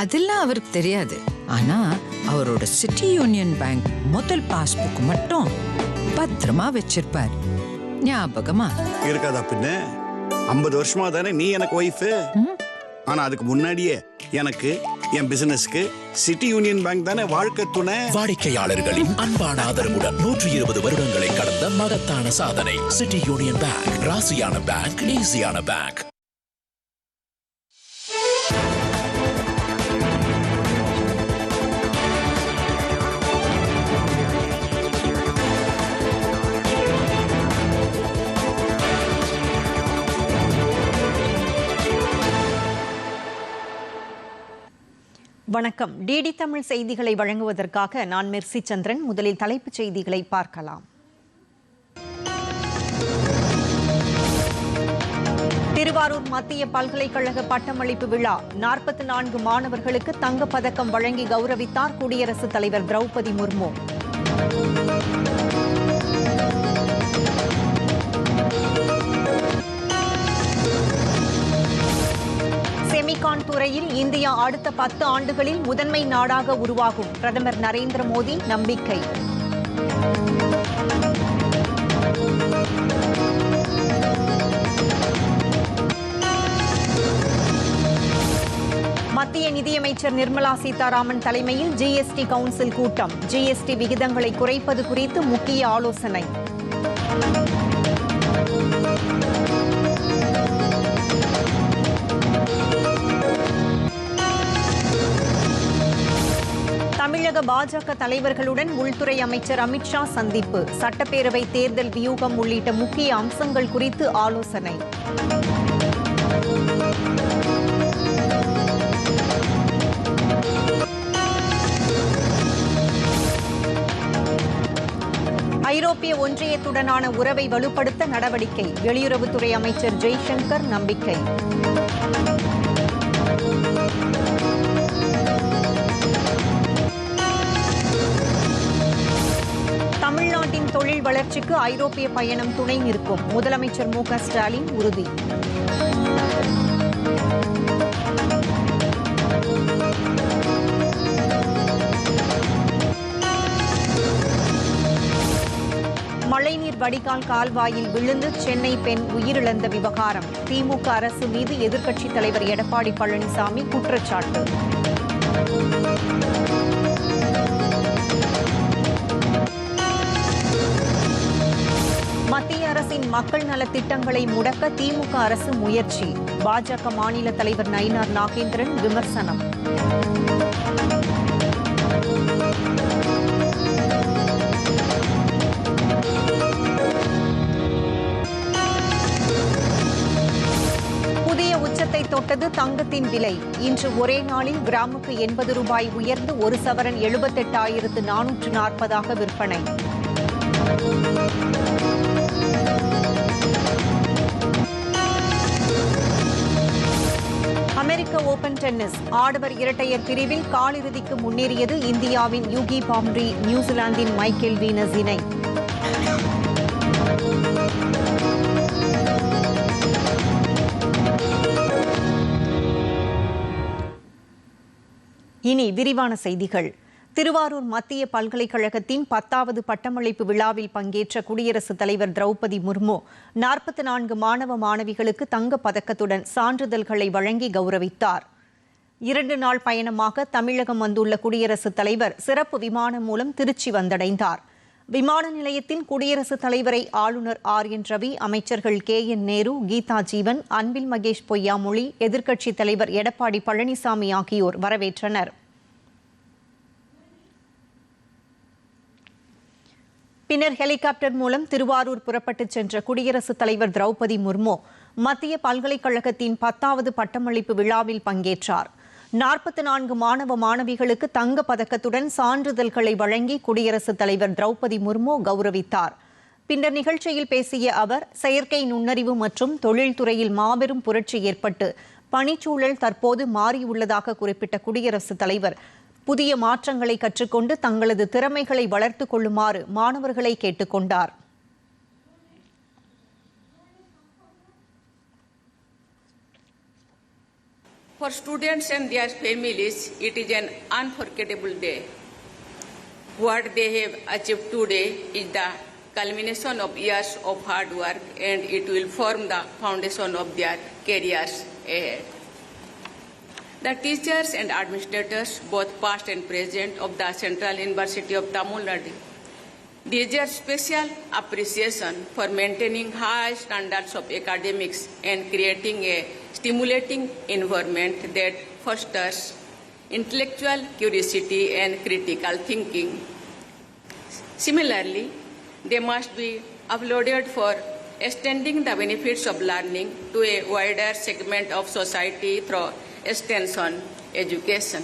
அதெல்லாம் அவருக்கு தெரியாது. ஆனா அவரோட சிட்டி யூனியன் பேங்க் முதல் பாஸ்புக் மட்டும் பத்திரமா வச்சிருப்பார். ஞாபகமா? இருக்காதா பின்ன? ஐம்பது வருஷமா தானே நீ எனக்கு ஒய்ஃபு ஆனா அதுக்கு முன்னாடியே எனக்கு என் பிசினஸ்க்கு சிட்டி யூனியன் பேங்க் தானே வாழ்க்கை துணை? வாடிக்கையாளர்களின் அன்பான ஆதரவுடன் நூற்றி இருபது வருடங்களை கடந்த மகத்தான சாதனை. சிட்டி யூனியன் பேங்க் ராசியான பேங்க் ஈஸியான பேங்க் வணக்கம். டிடி தமிழ் செய்திகளை வழங்குவதற்காக நான் மெர்சி சந்திரன். முதலில் தலைப்புச் செய்திகளை பார்க்கலாம். திருவாரூர் மத்திய பல்கலைக்கழக பட்டமளிப்பு விழா. நாற்பத்தி நான்கு மாணவர்களுக்கு தங்கப் பதக்கம் வழங்கி கௌரவித்தார் குடியரசுத் தலைவர் திரௌபதி முர்மு. செமிகான் துறையில் இந்தியா அடுத்த பத்து ஆண்டுகளில் முதன்மை நாடாக உருவாகும். பிரதமர் நரேந்திர மோடி நம்பிக்கை. மத்திய நிதியமைச்சர் நிர்மலா சீதாராமன் தலைமையில் ஜிஎஸ்டி கவுன்சில் கூட்டம். ஜிஎஸ்டி விகிதங்களை குறைப்பது குறித்து முக்கிய ஆலோசனை. தமிழக பாஜக தலைவர்களுடன் உள்துறை அமைச்சர் அமித்ஷா சந்திப்பு. சட்டப்பேரவை தேர்தல் வியூகம் உள்ளிட்ட முக்கிய அம்சங்கள் குறித்து ஆலோசனை. ஐரோப்பிய ஒன்றியத்துடனான உறவை வலுப்படுத்த நடவடிக்கை. வெளியுறவுத்துறை அமைச்சர் ஜெய்சங்கர் நம்பிக்கை. தமிழ்நாட்டின் தொழில் வளர்ச்சிக்கு ஐரோப்பிய பயணம் துணை நிற்கும். முதலமைச்சர் மு ஸ்டாலின் உறுதி. மழைநீர் வடிகால் கால்வாயில் விழுந்து சென்னை பெண் உயிரிழந்த விவகாரம். திமுக அரசு மீது எதிர்க்கட்சித் தலைவர் எடப்பாடி பழனிசாமி குற்றச்சாட்டு. மத்திய மக்கள் நலத் திட்டங்களை முடக்க திமுக அரசு முயற்சி. பாஜக மாநில தலைவர் நயினார் நாகேந்திரன் விமர்சனம். புதிய உச்சத்தை தொட்டது தங்கத்தின் விலை. இன்று ஒரே நாளில் கிராமுக்கு எண்பது ரூபாய் உயர்ந்து ஒரு சவரன் எழுபத்தெட்டாயிரத்து நானூற்று நாற்பதாக விற்பனை. அமெரிக்க ஓபன் டென்னிஸ் ஆடவர் இரட்டையர் பிரிவில் காலிறுதிக்கு முன்னேறியது இந்தியாவின் யூகி பாம்ரி நியூசிலாந்தின் மைக்கேல் வீனஸ் இணை. இனி விரிவான செய்திகள். திருவாரூர் மத்திய பல்கலைக்கழகத்தின் பத்தாவது பட்டமளிப்பு விழாவில் பங்கேற்ற குடியரசுத் தலைவர் திரௌபதி முர்மு நாற்பத்தி நான்கு மாணவ மாணவிகளுக்கு தங்கப் பதக்கத்துடன் சான்றிதழ்களை வழங்கி கௌரவித்தார். இரண்டு நாள் பயணமாக தமிழகம் வந்துள்ள குடியரசுத் தலைவர் சிறப்பு விமானம் மூலம் திருச்சி வந்தடைந்தார். விமான நிலையத்தில் குடியரசுத் தலைவரை ஆளுநர் ஆர். என். ரவி அமைச்சர்கள் கே. என். நேரு கீதா ஜீவன் அன்பில் மகேஷ் பொய்யாமொழி எதிர்க்கட்சித் தலைவர் எடப்பாடி பழனிசாமி ஆகியோர் வரவேற்றனர். பின்னர் ஹெலிகாப்டர் மூலம் திருவாரூர் புறப்பட்டுச் சென்ற குடியரசுத் தலைவர் திரௌபதி முர்மு மத்திய பல்கலைக்கழகத்தின் பத்தாவது பட்டமளிப்பு விழாவில் பங்கேற்றார். நாற்பத்தி நான்கு மாணவ மாணவிகளுக்கு தங்க பதக்கத்துடன் சான்றிதழ்களை வழங்கி குடியரசுத் தலைவர் திரௌபதி முர்மு கௌரவித்தார். பின்னர் நிகழ்ச்சியில் பேசிய அவர் செயற்கை நுண்ணறிவு மற்றும் தொழில்துறையில் மாபெரும் புரட்சி ஏற்பட்டு பணிச்சூழல் தற்போது மாறியுள்ளதாக குறிப்பிட்ட குடியரசுத் தலைவர் புதிய மாற்றங்களை கற்றுக்கொண்டு தங்களது திறமைகளை வளர்த்துக் கொள்ளுமாறு மாணவர்களை கேட்டுக்கொண்டார் For students and their families, it is an unforgettable day. What they have achieved today is the culmination of years of hard work and it will form the foundation of their careers ahead. The teachers and administrators, both past and present, of the Central University of Tamil Nadu deserve special appreciation for maintaining high standards of academics and creating a stimulating environment that fosters intellectual curiosity and critical thinking. Similarly, they must be applauded for extending the benefits of learning to a wider segment of society through extension education.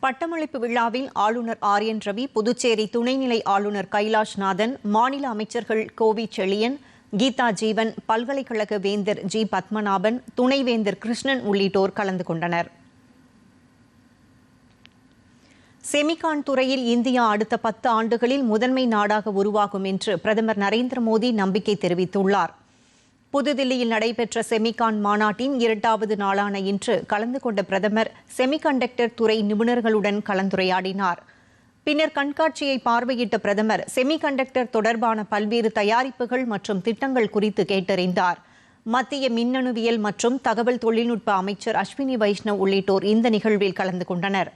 பட்டமளிப்பு விழாவில் ஆளுநர் R N Ravi Puducherry துணைநிலை ஆளுநர் கைலாஷ்நாதன் மாநில அமைச்சர்கள் கோவி செழியன் கீதா ஜீவன் பல்கலைக்கழக வேந்தர் G. Padmanabhan துணைவேந்தர் கிருஷ்ணன் உள்ளிட்டோர் கலந்து கொண்டனர். செமிகான் துறையில் இந்தியா அடுத்த பத்து ஆண்டுகளில் முதன்மை நாடாக உருவாகும் என்று பிரதமர் நரேந்திர மோடி நம்பிக்கை தெரிவித்துள்ளார். புதுதில்லியில் நடைபெற்ற செமிகான் மாநாட்டின் இரண்டாவது நாளான இன்று கலந்து கொண்ட பிரதமர் செமிகண்டக்டர் துறை நிபுணர்களுடன் கலந்துரையாடினார். பின்னர் கண்காட்சியை பார்வையிட்ட பிரதமர் செமிகண்டக்டர் தொடர்பான பல்வேறு தயாரிப்புகள் மற்றும் திட்டங்கள் குறித்து கேட்டறிந்தார். மத்திய மின்னணுவியல் மற்றும் தகவல் தொழில்நுட்ப அமைச்சர் அஸ்வினி வைஷ்ணவ் உள்ளிட்டோர் இந்த நிகழ்வில் கலந்து கொண்டனர்.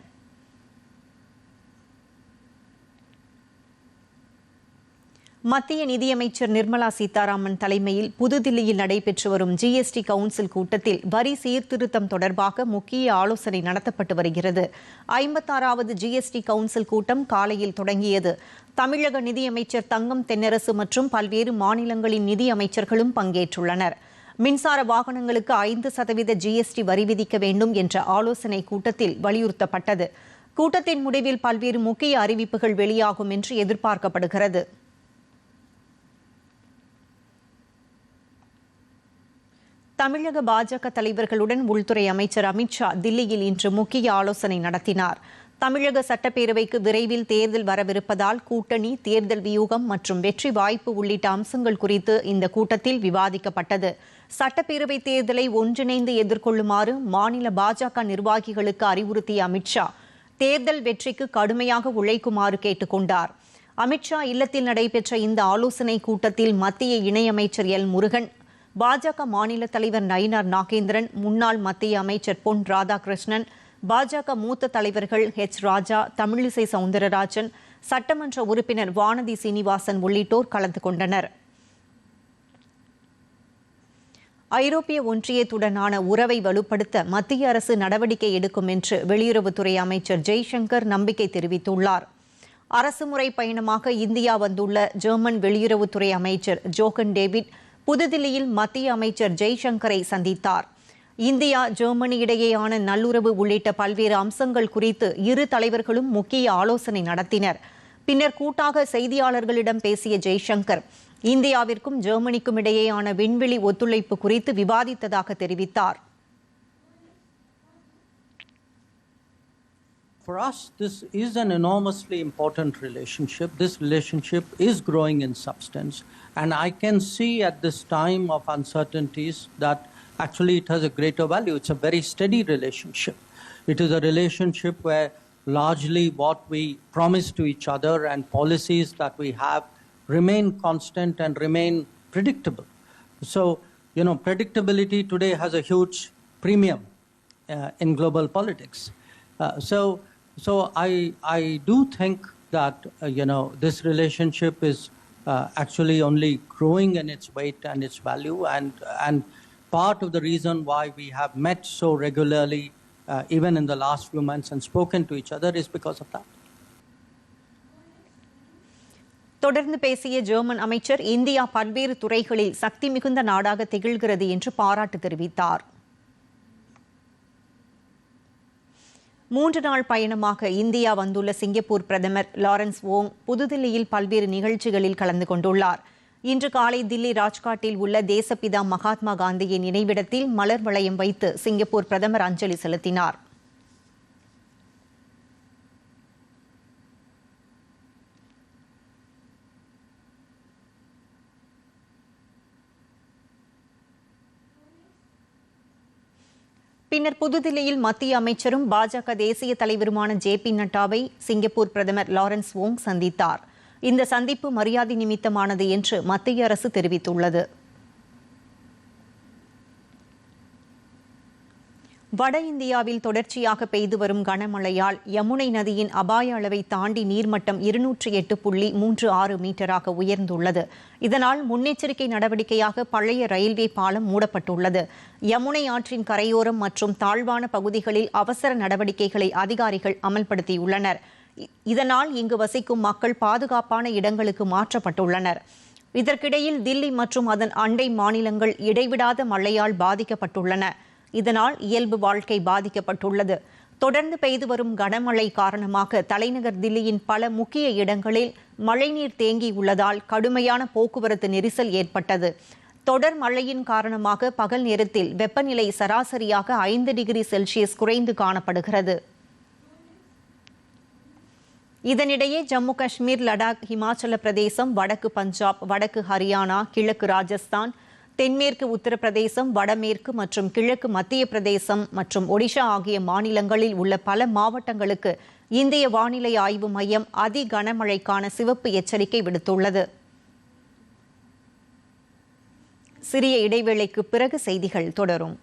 மத்திய நிதியமைச்சர் நிர்மலா சீதாராமன் தலைமையில் புதுதில்லியில் நடைபெற்று வரும் ஜிஎஸ்டி கவுன்சில் கூட்டத்தில் வரி சீர்திருத்தம் தொடர்பாக முக்கிய ஆலோசனை நடத்தப்பட்டு வருகிறது. ஐம்பத்தாறாவது ஜிஎஸ்டி கவுன்சில் கூட்டம் காலையில் தொடங்கியது. தமிழக நிதியமைச்சர் தங்கம் தென்னரசு மற்றும் பல்வேறு மாநிலங்களின் நிதி அமைச்சர்களும் பங்கேற்றுள்ளனர். மின்சார வாகனங்களுக்கு ஐந்து சதவீத ஜிஎஸ்டி வரி விதிக்க வேண்டும் என்ற ஆலோசனை கூட்டத்தில் வலியுறுத்தப்பட்டது. கூட்டத்தின் முடிவில் பல்வேறு முக்கிய அறிவிப்புகள் வெளியாகும் என்று எதிர்பார்க்கப்படுகிறது. தமிழக பாஜக தலைவர்களுடன் உள்துறை அமைச்சர் அமித்ஷா தில்லியில் இன்று முக்கிய ஆலோசனை நடத்தினார். தமிழக சட்டப்பேரவைக்கு விரைவில் தேர்தல் வரவிருப்பதால் கூட்டணி தேர்தல் வியூகம் மற்றும் வெற்றி வாய்ப்பு உள்ளிட்ட அம்சங்கள் குறித்து இந்த கூட்டத்தில் விவாதிக்கப்பட்டது. சட்டப்பேரவை தேர்தலை ஒன்றிணைந்து எதிர்கொள்ளுமாறு மாநில பாஜக நிர்வாகிகளுக்கு அறிவுறுத்திய அமித்ஷா தேர்தல் வெற்றிக்கு கடுமையாக உழைக்குமாறு கேட்டுக் கொண்டார். அமித்ஷா இல்லத்தில் நடைபெற்ற இந்த ஆலோசனை கூட்டத்தில் மத்திய இணையமைச்சர் எல் முருகன் பாஜக மாநில தலைவர் நயினார் நாகேந்திரன் முன்னாள் மத்திய அமைச்சர் பொன் ராதாகிருஷ்ணன் பாஜக மூத்த தலைவர்கள் ஹெச் ராஜா தமிழிசை சவுந்தரராஜன் சட்டமன்ற உறுப்பினர் வானதி சீனிவாசன் உள்ளிட்டோர் கலந்து கொண்டனர். ஐரோப்பிய ஒன்றியத்துடனான உறவை வலுப்படுத்த மத்திய அரசு நடவடிக்கை எடுக்கும் என்று வெளியுறவுத்துறை அமைச்சர் ஜெய்சங்கர் நம்பிக்கை தெரிவித்துள்ளார். அரசுமுறை பயணமாக இந்தியா வந்துள்ள ஜெர்மன் வெளியுறவுத்துறை அமைச்சர் ஜோகன் டேவிட் புதுதில்லியில் மத்திய அமைச்சர் ஜெய்சங்கரை சந்தித்தார் இந்தியா ஜெர்மனி இடையேயான நல்லுறவு உள்ளிட்ட பல்வேறு அம்சங்கள் குறித்து இரு தலைவர்களும் முக்கிய ஆலோசனை நடத்தினர் பின்னர் கூட்டாக செய்தியாளர்களிடம் பேசிய ஜெய்சங்கர் இந்தியாவிற்கும் ஜெர்மனிக்கும் இடையேயான விண்வெளி ஒத்துழைப்பு குறித்து விவாதித்ததாக தெரிவித்தார் For us, this is an enormously important relationship. This relationship is growing in substance. And I can see at this time of uncertainties that actually it has a greater value. It's a very steady relationship. It is a relationship where largely what we promise to each other and policies that we have remain constant and remain predictable. So, you know, predictability today has a huge premium uh, in global politics. Uh, so, so I, I do think that uh, you know this relationship is uh, actually only growing in its weight and its value, and and part of the reason why we have met so regularly, uh, even in the last few months, and spoken to each other is because of that. தொடர்ந்து பேசிய German அமைச்சர் India பல்வேறு துறைகளில் சக்தி மிகுந்த நாடாக திகழ்கிறது என்று பாராட்டு தெரிவித்தார் மூன்று நாள் பயணமாக இந்தியா வந்துள்ள சிங்கப்பூர் பிரதமர் லாரன்ஸ் ஓங் புதுதில்லியில் பல்வேறு நிகழ்ச்சிகளில் கலந்து கொண்டுள்ளார். இன்று காலை தில்லி ராஜ்காட்டில் உள்ள தேசப்பிதா மகாத்மா காந்தியின் நினைவிடத்தில் மலர் வளையம் வைத்து சிங்கப்பூர் பிரதமர் அஞ்சலி செலுத்தினார். பின்னர் புதுதில்லியில் மத்திய அமைச்சரும் பாஜக தேசிய தலைவருமான ஜே பி நட்டாவை சிங்கப்பூர் பிரதமர் லாரன்ஸ் வோங் சந்தித்தார். இந்த சந்திப்பு மரியாதை நிமித்தமானது என்று மத்திய அரசு தெரிவித்துள்ளது. வட இந்தியாவில் தொடர்ச்சியாக பெய்து வரும் கனமழையால் யமுனை நதியின் அபாய அளவை தாண்டி நீர்மட்டம் இருநூற்றி எட்டு புள்ளி மூன்று ஆறு மீட்டராக உயர்ந்துள்ளது. இதனால் முன்னெச்சரிக்கை நடவடிக்கையாக பழைய ரயில்வே பாலம் மூடப்பட்டுள்ளது. யமுனை ஆற்றின் கரையோரம் மற்றும் தாழ்வான பகுதிகளில் அவசர நடவடிக்கைகளை அதிகாரிகள் அமல்படுத்தியுள்ளனர். இதனால் இங்கு வசிக்கும் மக்கள் பாதுகாப்பான இடங்களுக்கு மாற்றப்பட்டுள்ளனர். இதற்கிடையில் தில்லி மற்றும் அதன் அண்டை மாநிலங்கள் இடைவிடாத மழையால் பாதிக்கப்பட்டுள்ளன. இதனால் இயல்பு வாழ்க்கை பாதிக்கப்பட்டுள்ளது. தொடர்ந்து பெய்து வரும் கனமழை காரணமாக தலைநகர் தில்லியின் பல முக்கிய இடங்களில் மழைநீர் தேங்கியுள்ளதால் கடுமையான போக்குவரத்து நெரிசல் ஏற்பட்டது. தொடர் மழையின் காரணமாக பகல் நேரத்தில் வெப்பநிலை சராசரியாக ஐந்து டிகிரி செல்சியஸ் குறைந்து காணப்படுகிறது. இதனிடையே ஜம்மு காஷ்மீர் லடாக் இமாச்சல பிரதேசம் வடக்கு பஞ்சாப் வடக்கு ஹரியானா கிழக்கு ராஜஸ்தான் தென்மேற்கு உத்தரப்பிரதேசம் வடமேற்கு மற்றும் கிழக்கு மத்திய பிரதேசம் மற்றும் ஒடிஷா ஆகிய மாநிலங்களில் உள்ள பல மாவட்டங்களுக்கு இந்திய வானிலை ஆய்வு மையம் அதி கனமழைக்கான சிவப்பு எச்சரிக்கை விடுத்துள்ளது. சிறிய இடைவேளைக்கு பிறகு செய்திகள் தொடரும்.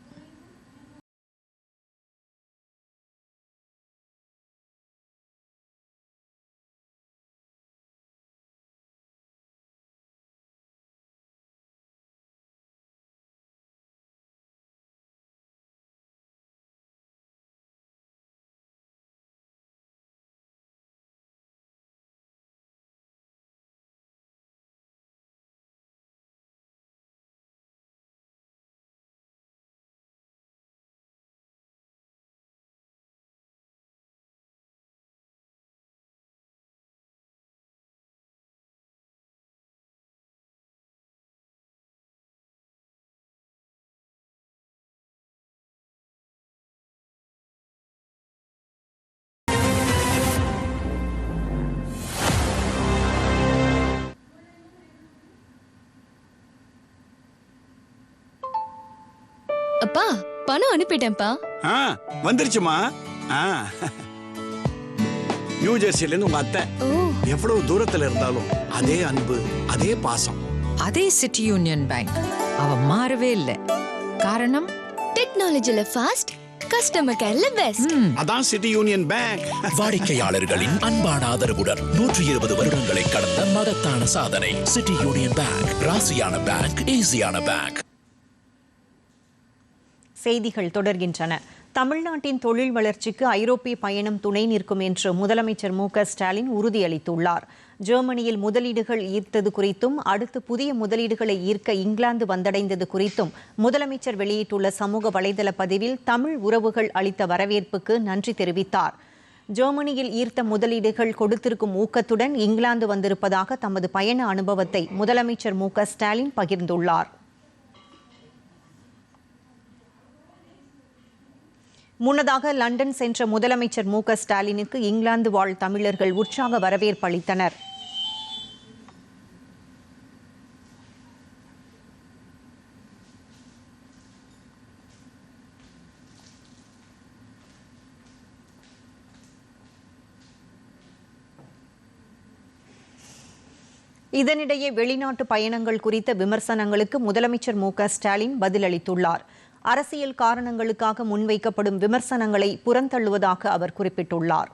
அப்பா பணம் அனுப்பிட்டேன்ப்பா. ஆ வந்துருச்சுமா. ஆ. நியூ ஜெர்சில இருந்து உங்க அத்தை. ஓ. எவ்வளவு தூரத்துல இருந்தாலும் அதே அன்பு அதே பாசம். அதே சிட்டி யூனியன் பேங்க். அவ மாறவே இல்லை. காரணம்? டெக்னாலஜில ஃபாஸ்ட் கஸ்டமர் கேர்ல பெஸ்ட் அதான் சிட்டி யூனியன் பேங்க். வாடிக்கையாளர்களின் அன்பான ஆதரவுடன் நூற்றி இருபது வருடங்களை கடந்த மகத்தான சாதனை. City Union Bank. ராசியான பேங்க் ஈஸியான பேங்க். செய்திகள் தொடர்கின்றன. தமிழ்நாட்டின் தொழில் வளர்ச்சிக்கு ஐரோப்பிய பயணம் துணை நிற்கும் என்று முதலமைச்சர் மு ஸ்டாலின் உறுதியளித்துள்ளார். ஜெர்மனியில் முதலீடுகள் ஈர்த்தது குறித்தும் அடுத்து புதிய முதலீடுகளை ஈர்க்க இங்கிலாந்து வந்தடைந்தது குறித்தும் முதலமைச்சர் வெளியிட்டுள்ள சமூக வலைதள பதிவில் தமிழ் உறவுகள் அளித்த வரவேற்புக்கு நன்றி தெரிவித்தார். ஜெர்மனியில் ஈர்த்த முதலீடுகள் கொடுத்திருக்கும் ஊக்கத்துடன் இங்கிலாந்து வந்திருப்பதாக தமது பயண அனுபவத்தை முதலமைச்சர் மு ஸ்டாலின் பகிர்ந்துள்ளார். முன்னதாக லண்டன் சென்ற முதலமைச்சர் மு க ஸ்டாலினுக்கு இங்கிலாந்து வாழ் தமிழர்கள் உற்சாக வரவேற்பு அளித்தனர். இதனிடையே வெளிநாட்டு பயணங்கள் குறித்த விமர்சனங்களுக்கு முதலமைச்சர் மு க ஸ்டாலின் பதிலளித்துள்ளார். அரசியல் காரணங்களுக்காக முன்வைக்கப்படும் விமர்சனங்களை புறந்தள்ளுவதாக அவர் குறிப்பிட்டுள்ளார்.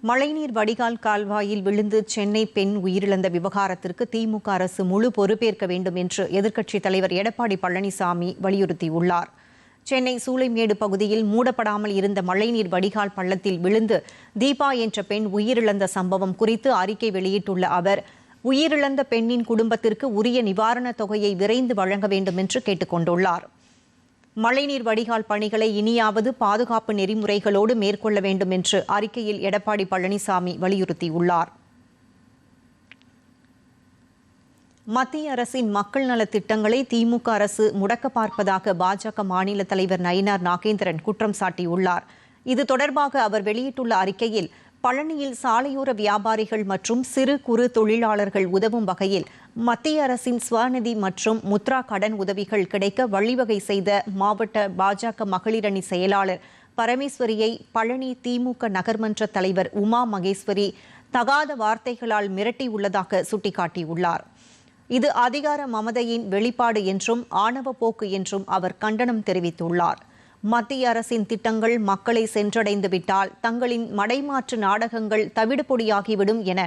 மழைநீர் வடிகால் கால்வாயில் விழுந்து சென்னை பெண் உயிரிழந்த விவகாரத்திற்கு திமுக அரசு முழு பொறுப்பேற்க வேண்டும் என்று எதிர்க்கட்சித் தலைவர் எடப்பாடி பழனிசாமி வலியுறுத்தியுள்ளார். சென்னை சூளைமேடு பகுதியில் மூடப்படாமல் இருந்த மழைநீர் வடிகால் பள்ளத்தில் விழுந்து தீபா என்ற பெண் உயிரிழந்த சம்பவம் குறித்து அறிக்கை வெளியிட்டுள்ள அவர் உயிரிழந்த பெண்ணின் குடும்பத்திற்கு உரிய நிவாரணத் தொகையை விரைந்து வழங்க வேண்டும் என்று கேட்டுக்கொண்டுள்ளார். மழைநீர் வடிகால் பணிகளை இனியாவது பாதுகாப்பு நெறிமுறைகளோடு மேற்கொள்ள வேண்டும் என்று அறிக்கையில் எடப்பாடி பழனிசாமி வலியுறுத்தியுள்ளார். மத்திய அரசின் மக்கள் நலத் திட்டங்களை திமுக அரசு முடக்க பார்ப்பதாக பாஜக மாநில தலைவர் நயினார் நாகேந்திரன் குற்றம் சாட்டியுள்ளார். இது தொடர்பாக அவர் வெளியிட்டுள்ள அறிக்கையில் பழனியில் சாலையோர வியாபாரிகள் மற்றும் சிறு குறு தொழிலாளர்கள் உதவும் வகையில் மத்திய அரசின் ஸ்வநிதி மற்றும் முத்ரா கடன் உதவிகள் கிடைக்க வழிவகை செய்த மாவட்ட பாஜக மகளிரணி செயலாளர் பரமேஸ்வரியை பழனி திமுக நகர்மன்ற தலைவர் உமா மகேஸ்வரி தகாத வார்த்தைகளால் மிரட்டியுள்ளதாக சுட்டிக்காட்டியுள்ளார். இது அதிகார மமதையின் வெளிப்பாடு என்றும் ஆணவ போக்கு என்றும் அவர் கண்டனம் தெரிவித்துள்ளார். மத்திய அரசின் திட்டங்கள் மக்களை சென்றடைந்து விட்டால் தங்களின் மடைமாற்று நாடகங்கள் தவிடுபொடியாகிவிடும் என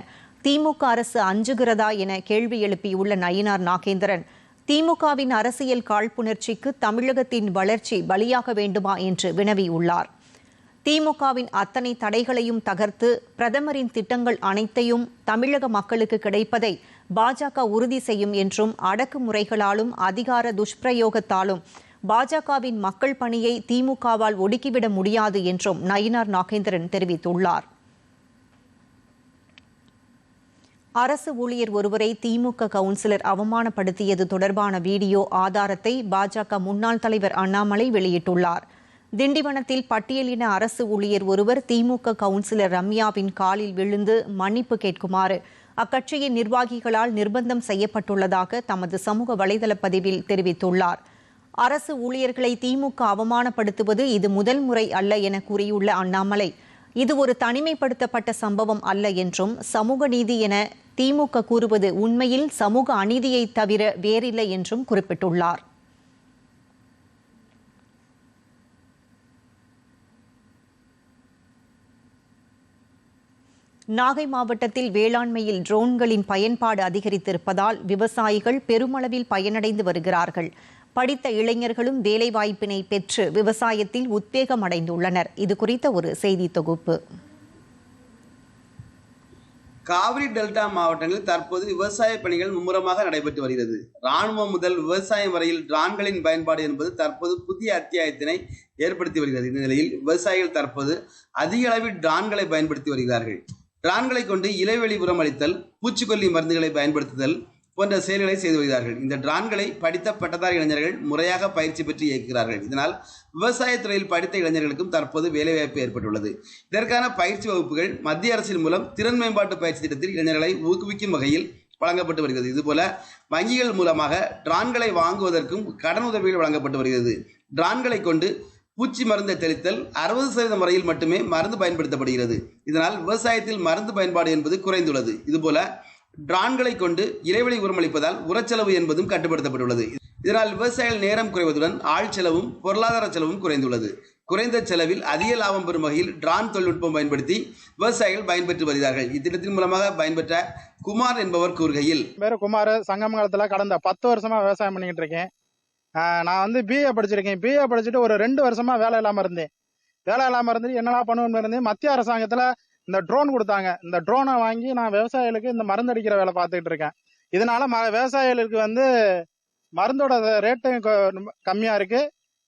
திமுக அரசு அஞ்சுகிறதா என கேள்வி எழுப்பியுள்ள நயினார் நாகேந்திரன். திமுகவின் அரசியல் காழ்ப்புணர்ச்சிக்கு தமிழகத்தின் வளர்ச்சி பலியாக வேண்டுமா என்று வினவியுள்ளார். திமுகவின் அத்தனை தடைகளையும் தகர்த்து பிரதமரின் திட்டங்கள் அனைத்தையும் தமிழக மக்களுக்கு கிடைப்பதை பாஜக உறுதி செய்யும் என்றும் அடக்குமுறைகளாலும் அதிகார துஷ்பிரயோகத்தாலும் பாஜகவின் மக்கள் பணியை திமுகவால் ஒடுக்கிவிட முடியாது என்றும் நயினார் நாகேந்திரன் தெரிவித்துள்ளார். அரசு ஊழியர் ஒருவரை திமுக கவுன்சிலர் அவமானப்படுத்தியது தொடர்பான வீடியோ ஆதாரத்தை பாஜக முன்னாள் தலைவர் அண்ணாமலை வெளியிட்டுள்ளார். திண்டிவனத்தில் பட்டியலின அரசு ஊழியர் ஒருவர் திமுக கவுன்சிலர் ரம்யாவின் காலில் விழுந்து மன்னிப்பு கேட்குமாறு அக்கட்சியின் நிர்வாகிகளால் நிர்பந்தம் செய்யப்பட்டுள்ளதாக தமது சமூக வலைதள பதிவில் தெரிவித்துள்ளார். அரசு ஊழியர்களை திமுக அவமானப்படுத்துவது இது முதல் முறை அல்ல என கூறியுள்ள அண்ணாமலை. இது ஒரு தனிமைப்படுத்தப்பட்ட சம்பவம் அல்ல என்றும் சமூக நீதி என திமுக கூறுவது உண்மையில் சமூக அநீதியை தவிர வேறில்லை என்றும் குறிப்பிட்டுள்ளார். நாகை மாவட்டத்தில் வேளாண்மையில் ட்ரோன்களின் பயன்பாடு அதிகரித்திருப்பதால் விவசாயிகள் பெருமளவில் பயனடைந்து வருகிறார்கள். படித்த இளைஞர்களும் வேலைவாய்ப்பினை பெற்று விவசாயத்தில் உத்வேகம் அடைந்துள்ளனர் இது குறித்த ஒரு செய்தி தொகுப்பு. காவிரி டெல்டா மாவட்டங்களில் தற்போது விவசாய பணிகள் மும்முரமாக நடைபெற்று வருகிறது. ராணுவம் முதல் விவசாயம் வரையில் டிரான்களின் பயன்பாடு என்பது தற்போது புதிய அத்தியாயத்தினை ஏற்படுத்தி வருகிறது. இந்த நிலையில் விவசாயிகள் தற்போது அதிக அளவில் டிரான்களை பயன்படுத்தி வருகிறார்கள். டிரான்களை கொண்டு இலைவெளி உரம் அளித்தல் பூச்சிக்கொல்லி மருந்துகளை பயன்படுத்துதல் போன்ற செயல்களை செய்து வருகிறார்கள். இந்த டிரான்களை படித்த பட்டதாரி இளைஞர்கள் முறையாக பயிற்சி பெற்று இயக்குகிறார்கள். இதனால் விவசாயத்துறையில் படித்த இளைஞர்களுக்கும் தற்போது வேலைவாய்ப்பு ஏற்பட்டுள்ளது. இதற்கான பயிற்சி வகுப்புகள் மத்திய அரசின் மூலம் திறன் மேம்பாட்டு பயிற்சி திட்டத்தில் இளைஞர்களை ஊக்குவிக்கும் வகையில் வழங்கப்பட்டு வருகிறது. இதுபோல வங்கிகள் மூலமாக டிரான்களை வாங்குவதற்கும் கடன் உதவிகள் வழங்கப்பட்டு வருகிறது. டிரான்களை கொண்டு பூச்சி மருந்தை தெளித்தல் அறுபது சதவீத முறையில் மட்டுமே மருந்து பயன்படுத்தப்படுகிறது. இதனால் விவசாயத்தில் மருந்து பயன்பாடு என்பது குறைந்துள்ளது. இதுபோல டிரான்களை கொண்டு இறைவெளி உரமளிப்பதால் உரச்செலவு என்பதும் கட்டுப்படுத்தப்பட்டுள்ளது. இதனால் விவசாயிகள் நேரம் குறைவதுடன் ஆள் செலவும் பொருளாதார செலவும் குறைந்துள்ளது. குறைந்த செலவில் அதிக லாபம் பெறும் வகையில் டிரான் தொழில்நுட்பம் பயன்படுத்தி விவசாயிகள் பயன்பெற்று வருகிறார்கள். இத்திட்டத்தின் மூலமாக பயன்பெற்ற குமார் என்பவர் கூறுகையில் பேர் குமார். சங்கமங்கலத்தில் கடந்த பத்து வருஷமா விவசாயம் பண்ணிக்கிட்டு இருக்கேன். நான் வந்து பிஏ படிச்சிருக்கேன். பிஏ படிச்சுட்டு ஒரு ரெண்டு வருஷமா வேலை இல்லாமல் இருந்தேன். வேலை இல்லாமல் இருந்து என்னடா பண்ணுவேன்னு இருந்தேன் மத்திய அரசாங்கத்தில் இந்த ட்ரோன் கொடுத்தாங்க. இந்த ட்ரோனை வாங்கி நான் விவசாயிகளுக்கு இந்த மருந்து அடிக்கிற வேலை பார்த்துக்கிட்டு இருக்கேன். இதனால ம விவசாயிகளுக்கு வந்து மருந்தோட ரேட்டு கம்மியாக இருக்கு.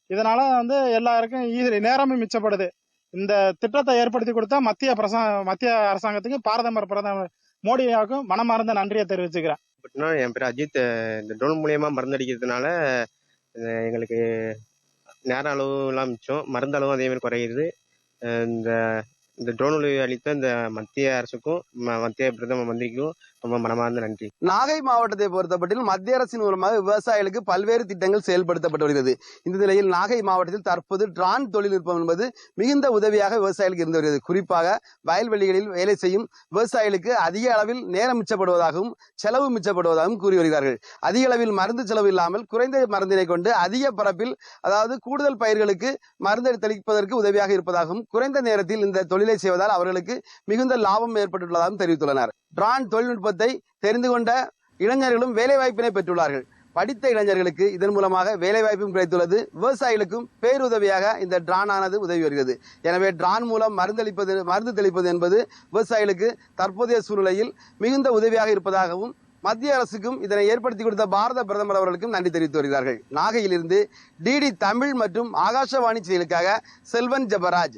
இதனால வந்து எல்லாருக்கும் ஈஸி நேரமும் மிச்சப்படுது. இந்த திட்டத்தை ஏற்படுத்தி கொடுத்தா மத்திய பிரசா மத்திய அரசாங்கத்துக்கு பாரதமர் பிரதமர் மோடியாவுக்கும் மனமார்ந்த நன்றியை தெரிவிச்சுக்கிறேன். என் பேர் அஜித். இந்த ட்ரோன் மூலியமா மருந்தடிக்கிறதுனால அடிக்கிறதுனால எங்களுக்கு நேர அளவுலாம் மிச்சம். மருந்து அளவும் அதே மாதிரி குறையுது. இந்த இந்த ட்ரோன் உதவி அளித்த இந்த மத்திய அரசுக்கும் மத்திய பிரதம மந்திரிக்கும் ரொம்ப மனமார்ந்த நன்றி. நாகை மாவட்டத்தை பொறுத்தப்பட்டில் மத்திய அரசின் மூலமாக விவசாயிகளுக்கு பல்வேறு திட்டங்கள் செயல்படுத்தப்பட்டு வருகிறது. இந்த நிலையில் நாகை மாவட்டத்தில் தற்போது டிரான் தொழில்நுட்பம் என்பது மிகுந்த உதவியாக விவசாயிகளுக்கு இருந்து வருகிறது. குறிப்பாக வயல்வெளிகளில் வேலை செய்யும் விவசாயிகளுக்கு அதிக அளவில் நேரம் மிச்சப்படுவதாகவும் செலவு மிச்சப்படுவதாகவும் கூறி வருகிறார்கள். அதிக அளவில் மருந்து செலவு இல்லாமல் குறைந்த மருந்தினை கொண்டு அதிக பரப்பில் அதாவது கூடுதல் பயிர்களுக்கு மருந்து தெளிப்பதற்கு உதவியாக இருப்பதாகவும் குறைந்த நேரத்தில் இந்த தொழில் செய்வதால் அவர்களுக்கு மிகுந்த லாபம் ஏற்பட்டுள்ளதாகவும் தெரிவித்துள்ளனர். டிரான் தொழில்நுட்பத்தை தெரிந்து கொண்ட இளைஞர்களும் வேலைவாய்ப்பினை பெற்றுள்ளார்கள். படித்த இளைஞர்களுக்கு இதன் மூலமாக வேலைவாய்ப்பும் கிடைத்துள்ளது. விவசாயிகளுக்கும் பேருதவியாக இந்த டிரான் ஆனது உதவி வருகிறது. எனவே டிரான் மூலம் மருந்தளிப்பது மருந்து தெளிப்பது என்பது விவசாயிகளுக்கு தற்போதைய சூழ்நிலையில் மிகுந்த உதவியாக இருப்பதாகவும் மத்திய அரசுக்கும் இதனை ஏற்படுத்தி கொடுத்த பாரத பிரதமர் அவர்களுக்கும் நன்றி தெரிவித்து வருகிறார்கள். நாகையிலிருந்து டிடி தமிழ் மற்றும் ஆகாஷவாணி செய்திகளுக்காக செல்வன் ஜபராஜ்.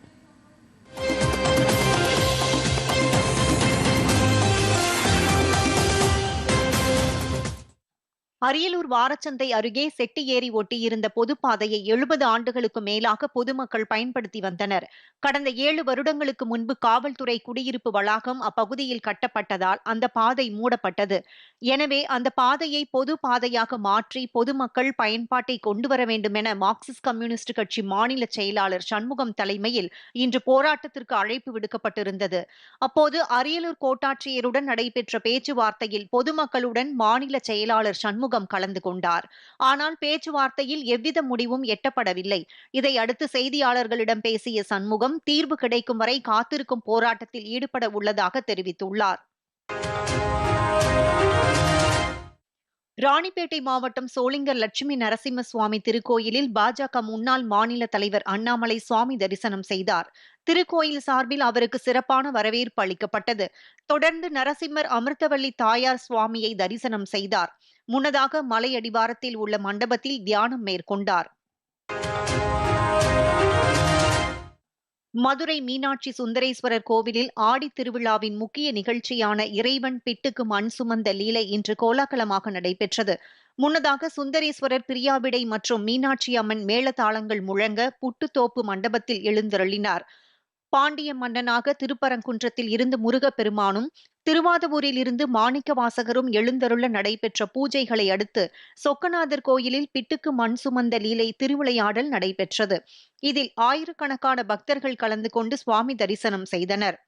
அரியலூர் வாரச்சந்தை அருகே செட்டி ஏரி ஒட்டியிருந்த பொதுப்பாதையை எழுபது ஆண்டுகளுக்கு மேலாக பொதுமக்கள் பயன்படுத்தி வந்தனர். கடந்த ஏழு வருடங்களுக்கு முன்பு காவல்துறை குடியிருப்பு வளாகம் அப்பகுதியில் கட்டப்பட்டதால் அந்த பாதை மூடப்பட்டது. எனவே அந்த பாதையை பொது பாதையாக மாற்றி பொதுமக்கள் பயன்பாட்டை கொண்டு வர வேண்டும் என மார்க்சிஸ்ட் கம்யூனிஸ்ட் கட்சி மாநில செயலாளர் சண்முகம் தலைமையில் இன்று போராட்டத்திற்கு அழைப்பு விடுக்கப்பட்டிருந்தது. அப்போது அரியலூர் கோட்டாட்சியருடன் நடைபெற்ற பேச்சுவார்த்தையில் பொதுமக்களுடன் மாநில செயலாளர் சண்முகம் கலந்து கொண்டார். ஆனால் பேச்சுவார்த்தையில் எவ்வித முடிவும் எட்டப்படவில்லை. இதை அடுத்து செய்தியாளர்களிடம் பேசிய சண்முகம் தீர்வு கிடைக்கும் வரை காத்திருக்கும் போராட்டத்தில் ஈடுபட உள்ளதாக தெரிவித்துள்ளார். ராணிப்பேட்டை மாவட்டம் சோளிங்கர் லட்சுமி நரசிம்ம சுவாமி திருக்கோயிலில் பாஜக முன்னாள் மாநில தலைவர் அண்ணாமலை சுவாமி தரிசனம் செய்தார். திருக்கோயில் சார்பில் அவருக்கு சிறப்பான வரவேற்பு அளிக்கப்பட்டது. தொடர்ந்து நரசிம்மர் அமிர்தவள்ளி தாயார் சுவாமியை தரிசனம் செய்தார். முன்னதாக மலை அடிவாரத்தில் உள்ள மண்டபத்தில் தியானம் மேற்கொண்டார். மதுரை மீனாட்சி சுந்தரேஸ்வரர் கோவிலில் ஆடித் திருவிழாவின் முக்கிய நிகழ்ச்சியான இறைவன் பிட்டுக்கு மண் சுமந்த லீலை இன்று கோலாகலமாக நடைபெற்றது. முன்னதாக சுந்தரேஸ்வரர் பிரியாவிடை மற்றும் மீனாட்சி அம்மன் மேளதாளங்கள் முழங்க புட்டுத்தோப்பு மண்டபத்தில் எழுந்தருளினார். பாண்டிய மன்னனாக திருப்பரங்குன்றத்தில் இருந்து முருகப்பெருமானும் திருவாதவூரில் இருந்து மாணிக்க வாசகரும் எழுந்தருள நடைபெற்ற பூஜைகளை அடுத்து சொக்கநாதர் கோயிலில் பிட்டுக்கு மண் சுமந்த லீலை திருவிளையாடல் நடைபெற்றது. இதில் ஆயிரக்கணக்கான பக்தர்கள் கலந்து கொண்டு சுவாமி தரிசனம் செய்தனர்.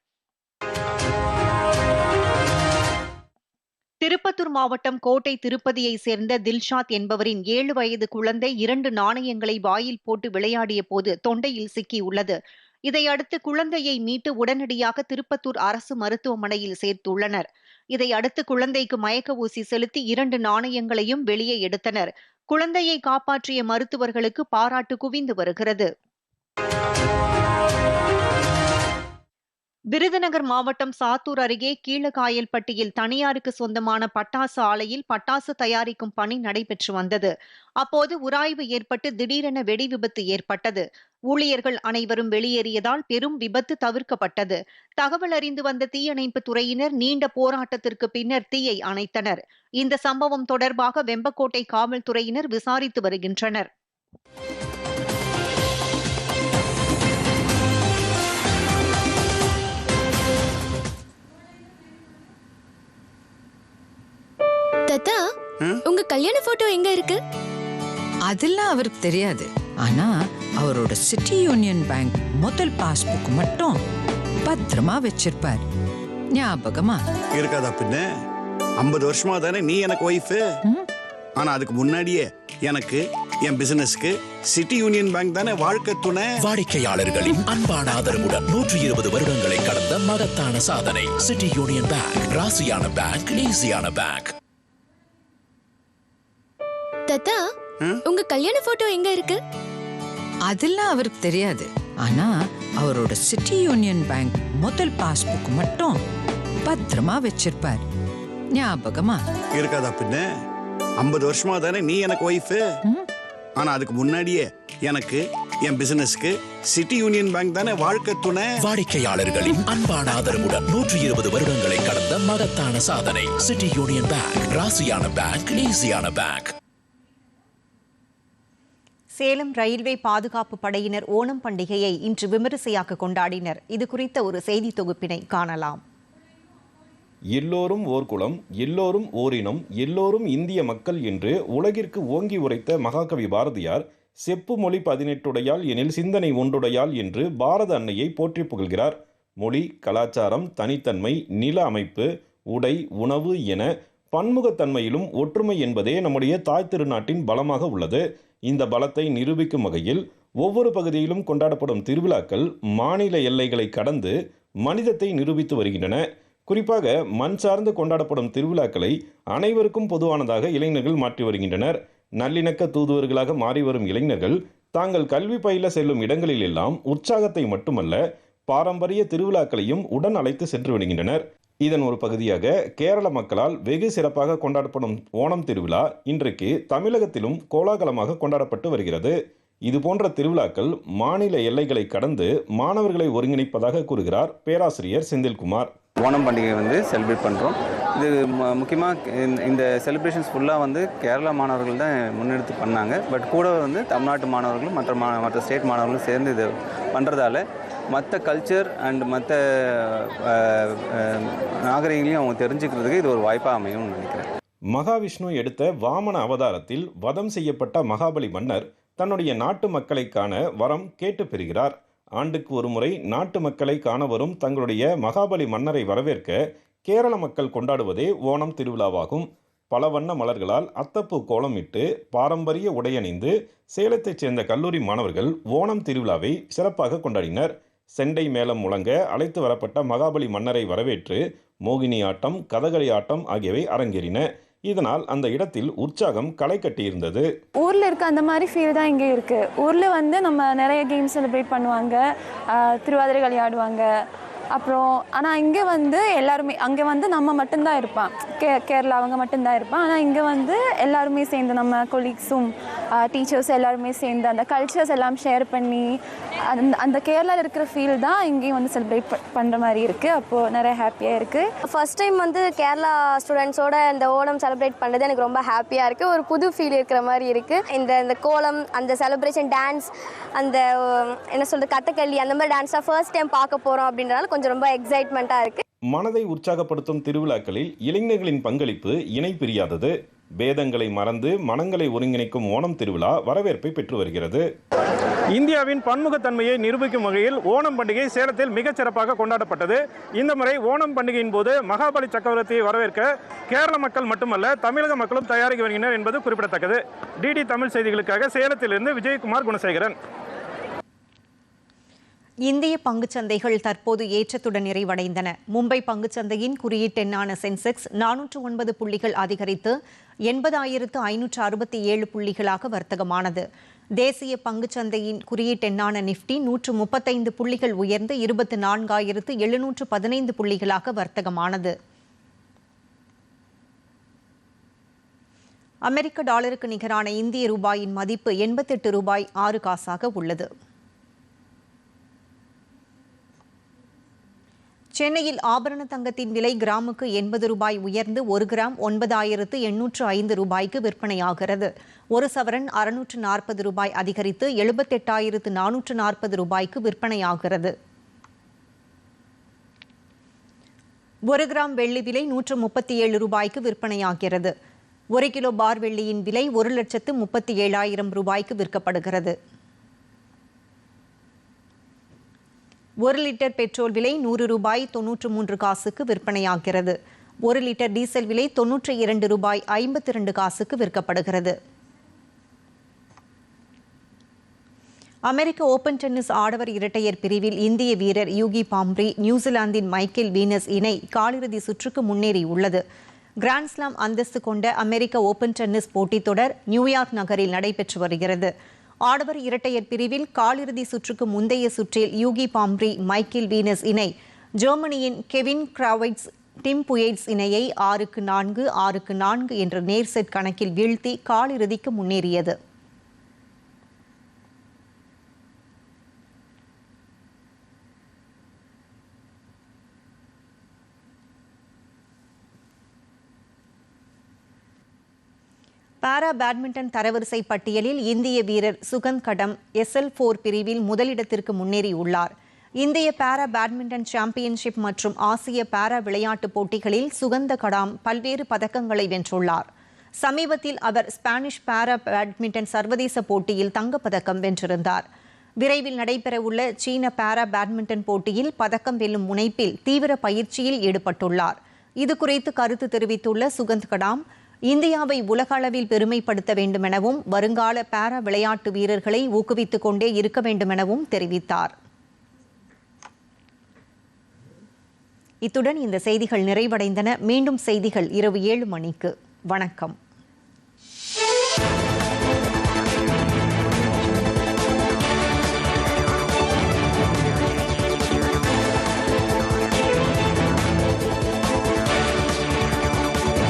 திருப்பத்தூர் மாவட்டம் கோட்டை திருப்பதியை சேர்ந்த தில்ஷாத் என்பவரின் ஏழு வயது குழந்தை இரண்டு நாணயங்களை வாயில் போட்டு விளையாடிய போது தொண்டையில் சிக்கியுள்ளது. இதையடுத்து குழந்தையை மீட்டு உடனடியாக திருப்பத்தூர் அரசு மருத்துவமனையில் சேர்த்துள்ளனர். இதையடுத்து குழந்தைக்கு மயக்க ஊசி செலுத்தி இரண்டு நாணயங்களையும் வெளியே எடுத்தனர். குழந்தையை காப்பாற்றிய மருத்துவர்களுக்கு பாராட்டு குவிந்து வருகிறது. விருதுநகர் மாவட்டம் சாத்தூர் அருகே கீழகாயல்பட்டியில் தனியாருக்கு சொந்தமான பட்டாசு ஆலையில் பட்டாசு தயாரிக்கும் பணி நடைபெற்று வந்தது. அப்போது உராய்வு ஏற்பட்டு திடீரென வெடி விபத்து ஏற்பட்டது. ஊழியர்கள் அனைவரும் வெளியேறியதால் பெரும் விபத்து தவிர்க்கப்பட்டது. தகவல் அறிந்து வந்த தீயணைப்பு துறையினர் நீண்ட போராட்டத்திற்கு பின்னர் தீயை அணைத்தனர். இந்த சம்பவம் தொடர்பாக வெம்பக்கோட்டை காவல்துறையினர் விசாரித்து வருகின்றனர். தாத்தா உங்க கல்யாண போட்டோ எங்க இருக்கு? அதெல்லாம் அவருக்கு தெரியாது. ஆனா அவரோட சிட்டி யூனியன் பேங்க் முதல் பாஸ்புக் மட்டும் பத்திரமா வச்சிருப்பார். ஞாபகமா? இருக்காதா பின்ன? ஐம்பது வருஷமா தானே நீ எனக்கு ஒய்ஃபு ஆனா அதுக்கு முன்னாடியே எனக்கு என் பிசினஸ்க்கு சிட்டி யூனியன் பேங்க் தானே வாழ்க்கை துணை? வாடிக்கையாளர்களின் அன்பான ஆதரவுடன் நூற்றி இருபது வருடங்களை கடந்த மகத்தான சாதனை. சிட்டி யூனியன் பேங்க் ராசியான பேங்க் ஈஸியான பேங்க். தாத்தா உங்க கல்யாண போட்டோ எங்க இருக்கு? அதெல்லாம் அவருக்கு தெரியாது. ஆனா அவரோட சிட்டி யூனியன் பேங்க் முதல் பாஸ்புக் மட்டும் பத்திரமா வச்சிருப்பார். ஞாபகமா? இருக்காதா பின்ன? ஐம்பது வருஷமா தானே நீ எனக்கு ஒய்ஃபு ஆனா அதுக்கு முன்னாடியே எனக்கு என் பிசினஸ்க்கு சிட்டி யூனியன் பேங்க் தானே வாழ்க்கை துணை? வாடிக்கையாளர்களின் அன்பான ஆதரவுடன் நூற்றி இருபது வருடங்களை கடந்த மகத்தான சாதனை. சிட்டி யூனியன் பேங்க் ராசியான பேங்க் ஈஸியான பேங்க் சேலம் ரயில்வே பாதுகாப்பு படையினர் ஓணம் பண்டிகையை இன்று விமரிசையாக கொண்டாடினர். இது குறித்த ஒரு செய்தி தொகுப்பினை காணலாம். எல்லோரும் ஓர் குலம் எல்லோரும் ஓரினம் எல்லோரும் இந்திய மக்கள் என்று உலகிற்கு ஓங்கி உரைத்த மகாகவி பாரதியார் செப்பு மொழி பதினெட்டுடையால் எனில் சிந்தனை ஒன்றுடையால் என்று பாரத அன்னையை போற்றி புகழ்கிறார். மொழி கலாச்சாரம் தனித்தன்மை நில அமைப்பு உடை உணவு என பன்முகத்தன்மையிலும் ஒற்றுமை என்பதே நம்முடைய தாய் திருநாட்டின் பலமாக உள்ளது. இந்த பலத்தை நிரூபிக்கும் வகையில் ஒவ்வொரு பகுதியிலும் கொண்டாடப்படும் திருவிழாக்கள் மாநில எல்லைகளை கடந்து மனிதத்தை நிரூபித்து வருகின்றன. குறிப்பாக மண் சார்ந்து கொண்டாடப்படும் திருவிழாக்களை அனைவருக்கும் பொதுவானதாக இளைஞர்கள் மாற்றி வருகின்றனர். நல்லிணக்க தூதுவர்களாக மாறி வரும் இளைஞர்கள் தாங்கள் கல்வி பயில செல்லும் இடங்களில் எல்லாம் உற்சாகத்தை மட்டுமல்ல பாரம்பரிய திருவிழாக்களையும் உடன் அழைத்து சென்று விடுகின்றனர். இதன் ஒரு பகுதியாக கேரள மக்களால் வெகு சிறப்பாக கொண்டாடப்படும் ஓணம் திருவிழா இன்றைக்கு தமிழகத்திலும் கோலாகலமாக கொண்டாடப்பட்டு வருகிறது. இது போன்ற திருவிழாக்கள் மாநில எல்லைகளை கடந்து மாணவர்களை ஒருங்கிணைப்பதாக கூறுகிறார் பேராசிரியர் செந்தில்குமார். ஓணம் பண்டிகை வந்து செலிப்ரேட் பண்ணுறோம் இது முக்கியமாக இந்த செலிப்ரேஷன்ஸ் ஃபுல்லாக வந்து கேரளா மாணவர்கள் தான் முன்னெடுத்து பண்ணாங்க. பட் கூட வந்து தமிழ்நாட்டு மாணவர்களும் மற்ற மா மற்ற ஸ்டேட் மாணவர்களும் சேர்ந்து இது பண்ணுறதால மற்ற கல்ச்சர் அண்ட் மற்ற நாகரிகங்களையும் அவங்க தெரிஞ்சுக்கிறதுக்கு இது ஒரு வாய்ப்பாக அமையும்னு நினைக்கிறேன். மகாவிஷ்ணு எடுத்த வாமன அவதாரத்தில் வதம் செய்யப்பட்ட மகாபலி மன்னர் தன்னுடைய நாட்டு மக்களை காண வரம் கேட்டு பெறுகிறார். ஆண்டுக்கு ஒருமுறை நாட்டு மக்களை காண வரும் தங்களுடைய மகாபலி மன்னரை வரவேற்க கேரள மக்கள் கொண்டாடுவதே ஓணம் திருவிழாவாகும். பல வண்ண மலர்களால் அத்தப்பூ கோலமிட்டு பாரம்பரிய உடையணிந்து சேலத்தைச் சேர்ந்த கல்லூரி மாணவர்கள் ஓணம் திருவிழாவை சிறப்பாக கொண்டாடினர். செண்டை மேளம் முழங்க அழைத்து வரப்பட்ட மகாபலி மன்னரை வரவேற்று மோகினி ஆட்டம் கதகளி ஆட்டம் ஆகியவை அரங்கேறின. இதனால் அந்த இடத்தில் உற்சாகம் களை கட்டியிருந்தது. ஊரில் இருக்க அந்த மாதிரி ஃபீல் தான் இங்கே இருக்குது ஊரில் வந்து நம்ம நிறைய கேம்ஸ் செலிப்ரேட் பண்ணுவாங்க. திருவாதிரை களி ஆடுவாங்க. அப்புறம் ஆனால் இங்கே வந்து எல்லாருமே அங்கே வந்து நம்ம மட்டும்தான் இருப்பான் கே கேரளா அவங்க மட்டும்தான் இருப்பான் ஆனால் இங்கே வந்து எல்லாருமே சேர்ந்து நம்ம கொலீக்ஸும் டீச்சர்ஸ் எல்லாருமே சேர்ந்து அந்த கல்ச்சர்ஸ் எல்லாம் ஷேர் பண்ணி அந்த அந்த கேரளாவில் இருக்கிற ஃபீல் தான் இங்கேயும் வந்து செலிப்ரேட் பண்ணுற மாதிரி இருக்குது அப்போது நிறைய ஹாப்பியாக இருக்குது ஃபர்ஸ்ட் டைம் வந்து கேரளா ஸ்டூடெண்ட்ஸோட இந்த ஓணம் செலிப்ரேட் பண்ணுறது எனக்கு ரொம்ப ஹாப்பியாக இருக்குது ஒரு புது ஃபீல் இருக்கிற மாதிரி இருக்குது இந்த இந்த கோலம் அந்த செலிப்ரேஷன் டான்ஸ் அந்த என்ன சொல்கிறது கதகளி அந்த மாதிரி டான்ஸாக ஃபர்ஸ்ட் டைம் பார்க்க போகிறோம் அப்படின்றனால கொஞ்சம் ரொம்ப எக்ஸைட்மெண்ட்டாக இருக்குது மனதை உற்சாகப்படுத்தும் திருவிழாக்களில் இளைஞர்களின் பங்களிப்பு இணை பிரியாதது பேதங்களை மறந்து மனங்களை ஒருங்கிணைக்கும் ஓணம் திருவிழா வரவேற்பை பெற்று வருகிறது. இந்தியாவின் பன்முகத்தன்மையை நிரூபிக்கும் வகையில் ஓணம் பண்டிகை சேலத்தில் மிகச் சிறப்பாக கொண்டாடப்பட்டது. இந்த முறை ஓணம் பண்டிகையின் போது மகாபலி சக்கரவர்த்தியை வரவேற்க கேரள மக்கள் மட்டுமல்ல தமிழக மக்களும் தயாரிக்க வருகின்றனர் என்பது குறிப்பிடத்தக்கது. டிடி தமிழ் செய்திகளுக்காக சேலத்திலிருந்து விஜயகுமார் குணசேகரன். இந்திய பங்குச்சந்தைகள் தற்போது ஏற்றத்துடன் நிறைவடைந்தன. மும்பை பங்குச்சந்தையின் குறியீட்டெண்ணான சென்செக்ஸ் நானூற்று ஒன்பது புள்ளிகள் அதிகரித்து எண்பதாயிரத்து ஐநூற்று அறுபத்தி ஏழு புள்ளிகளாக வர்த்தகமானது. தேசிய பங்குச்சந்தையின் குறியீட்டெண்ணான நிப்டி நூற்று முப்பத்தைந்து புள்ளிகள் உயர்ந்து இருபத்தி நான்காயிரத்து எழுநூற்று பதினைந்து புள்ளிகளாக வர்த்தகமானது. அமெரிக்க டாலருக்கு நிகரான இந்திய ரூபாயின் மதிப்பு எண்பத்தெட்டு ரூபாய் ஆறு காசாக உள்ளது. சென்னையில் ஆபரண தங்கத்தின் விலை கிராமுக்கு எண்பது ரூபாய் உயர்ந்து ஒரு கிராம் ஒன்பதாயிரத்து எண்ணூற்று ஐந்து ரூபாய்க்கு விற்பனையாகிறது. ஒரு சவரன் அறுநூற்று நாற்பது ரூபாய் அதிகரித்து எழுபத்தெட்டாயிரத்து நானூற்று நாற்பது ரூபாய்க்கு விற்பனையாகிறது. ஒரு கிராம் வெள்ளி விலை நூற்று முப்பத்தி ஏழு ரூபாய்க்கு விற்பனையாகிறது. ஒரு கிலோ பார் வெள்ளியின் விலை ஒரு லட்சத்து முப்பத்தி ஏழாயிரம் ரூபாய்க்கு விற்கப்படுகிறது. ஒரு லிட்டர் பெட்ரோல் விலை நூறு ரூபாய் தொன்னூற்று மூன்று காசுக்கு விற்பனையாகிறது. ஒரு லிட்டர் டீசல் விலை தொன்னூற்றி இரண்டு ரூபாய் ஐம்பத்தி இரண்டு காசுக்கு விற்கப்படுகிறது. அமெரிக்க ஓபன் டென்னிஸ் ஆடவர் இரட்டையர் பிரிவில் இந்திய வீரர் யூகி பாம்ப்ரி நியூசிலாந்தின் மைக்கேல் வீனஸ் இணை காலிறுதி சுற்றுக்கு முன்னேறியுள்ளது கிராண்ட்ஸ்லாம் அந்தஸ்து கொண்ட அமெரிக்க ஓபன் டென்னிஸ் போட்டித் தொடர் நியூயார்க் நகரில் நடைபெற்று வருகிறது. ஆடவர் இரட்டையர் பிரிவில் காலிறுதி சுற்றுக்கு முந்தைய சுற்றில் யூகி பாம்ப்ரி மைக்கேல் வீனஸ் இணை ஜெர்மனியின் கெவின் கிராவைட்ஸ் டிம் புயேட்ஸ் இணையை ஆறுக்கு நான்கு ஆறுக்கு நான்கு என்ற நேர் செட் கணக்கில் வீழ்த்தி காலிறுதிக்கு முன்னேறியது. பாரா பேட்மிண்டன் தரவரிசை பட்டியலில் இந்திய வீரர் சுகந்த் கடம் எஸ்எல் போர் பிரிவில் முதலிடத்திற்கு முன்னேறியுள்ளார். இந்திய பாரா பேட்மிண்டன் சாம்பியன்ஷிப் மற்றும் ஆசிய பாரா விளையாட்டுப் போட்டிகளில் சுகந்த கடாம் பல்வேறு பதக்கங்களை வென்றுள்ளார். சமீபத்தில் அவர் ஸ்பானிஷ் பாரா பேட்மிண்டன் சர்வதேச போட்டியில் தங்கப்பதக்கம் வென்றிருந்தார். விரைவில் நடைபெறவுள்ள சீன பாரா பேட்மிண்டன் போட்டியில் பதக்கம் வெல்லும் முனைப்பில் தீவிர பயிற்சியில் ஈடுபட்டுள்ளார். இதுகுறித்து கருத்து தெரிவித்துள்ள சுகந்த் கடாம் இந்தியாவை உலக அளவில் பெருமைப்படுத்த வேண்டுமெனவும் வருங்கால பேர விளையாட்டு வீரர்களை ஊக்குவித்துக் கொண்டே இருக்க வேண்டுமெனவும் தெரிவித்தார். இத்துடன் இந்த செய்திகள் நிறைவடைந்தன. மீண்டும் செய்திகள் இரவு ஏழு மணிக்கு. வணக்கம்.